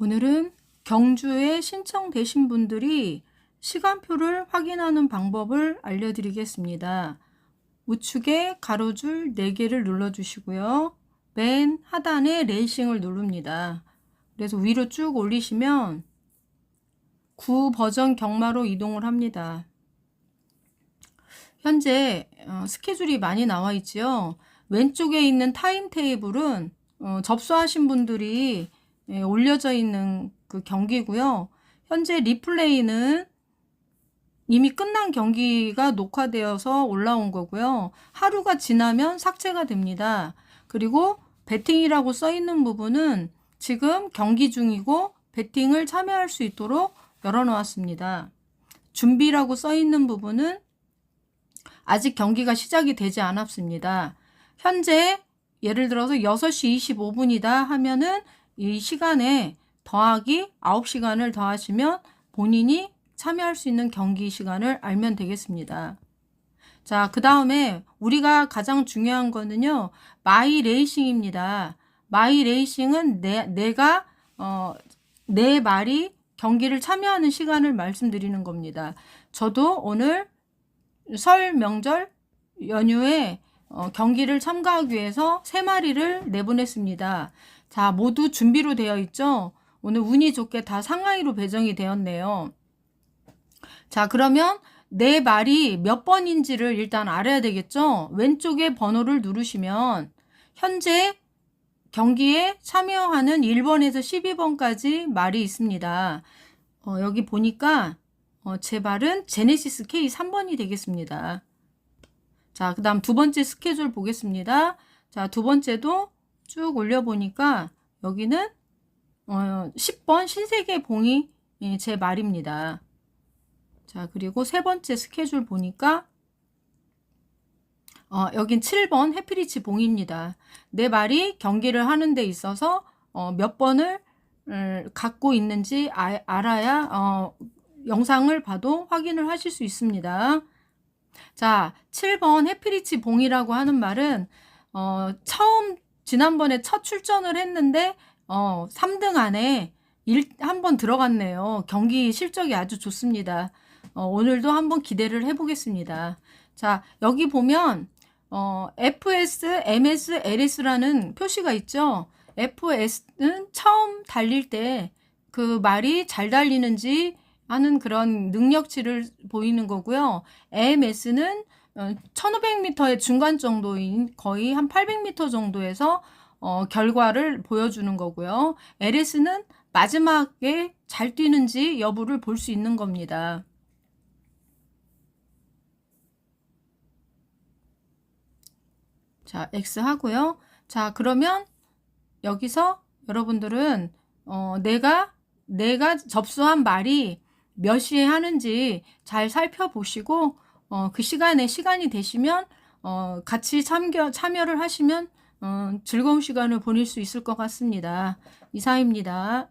오늘은 경주에 신청되신 분들이 시간표를 확인하는 방법을 알려드리겠습니다. 우측에 가로줄 4개를 눌러주시고요. 맨 하단에 레이싱을 누릅니다. 그래서 위로 쭉 올리시면 구 버전 경마로 이동을 합니다. 현재 어, 스케줄이 많이 나와 있지요. 왼쪽에 있는 타임 테이블은 어, 접수하신 분들이 예, 올려져 있는 그 경기고요. 현재 리플레이는 이미 끝난 경기가 녹화되어서 올라온 거고요. 하루가 지나면 삭제가 됩니다. 그리고 배팅이라고 써 있는 부분은 지금 경기 중이고 배팅을 참여할 수 있도록 열어놓았습니다. 준비라고 써 있는 부분은 아직 경기가 시작이 되지 않았습니다. 현재 예를 들어서 6시 25분이다 하면은 이 시간에 더하기 9시간을 더하시면 본인이 참여할 수 있는 경기 시간을 알면 되겠습니다. 자, 그 다음에 우리가 가장 중요한 거는요, 마이 레이싱입니다. 마이 레이싱은 내, 내가, 어, 내 말이 경기를 참여하는 시간을 말씀드리는 겁니다. 저도 오늘 설 명절 연휴에 어, 경기를 참가하기 위해서 세 마리를 내보냈습니다. 자, 모두 준비로 되어 있죠? 오늘 운이 좋게 다 상하이로 배정이 되었네요. 자, 그러면 내 말이 몇 번인지를 일단 알아야 되겠죠? 왼쪽에 번호를 누르시면 현재 경기에 참여하는 1번에서 12번까지 말이 있습니다. 어, 여기 보니까 어, 제 발은 제네시스 K 3번이 되겠습니다. 자, 그 다음 두 번째 스케줄 보겠습니다. 자, 두 번째도 쭉 올려보니까 여기는 어, 10번 신세계 봉이 예, 제 말입니다. 자, 그리고 세 번째 스케줄 보니까 어, 여긴 7번 해피리치 봉입니다. 내 말이 경기를 하는 데 있어서 어, 몇 번을 음, 갖고 있는지 아, 알아야 어, 영상을 봐도 확인을 하실 수 있습니다. 자, 7번 해피리치 봉이라고 하는 말은 어, 처음 지난번에 첫 출전을 했는데 어, 3등 안에 한 번 들어갔네요. 경기 실적이 아주 좋습니다. 어, 오늘도 한번 기대를 해보겠습니다. 자, 여기 보면 어, FS, MS, LS라는 표시가 있죠. FS는 처음 달릴 때 그 말이 잘 달리는지 하는 그런 능력치를 보이는 거고요. AMS는 1500m의 중간 정도인 거의 한 800m 정도에서 어, 결과를 보여주는 거고요. LS는 마지막에 잘 뛰는지 여부를 볼 수 있는 겁니다. 자, X 하고요. 자, 그러면 여기서 여러분들은 어, 내가 내가 접수한 말이 몇 시에 하는지 잘 살펴보시고 어, 그 시간에 시간이 되시면 어, 같이 참여, 참여를 하시면 어, 즐거운 시간을 보낼 수 있을 것 같습니다. 이상입니다.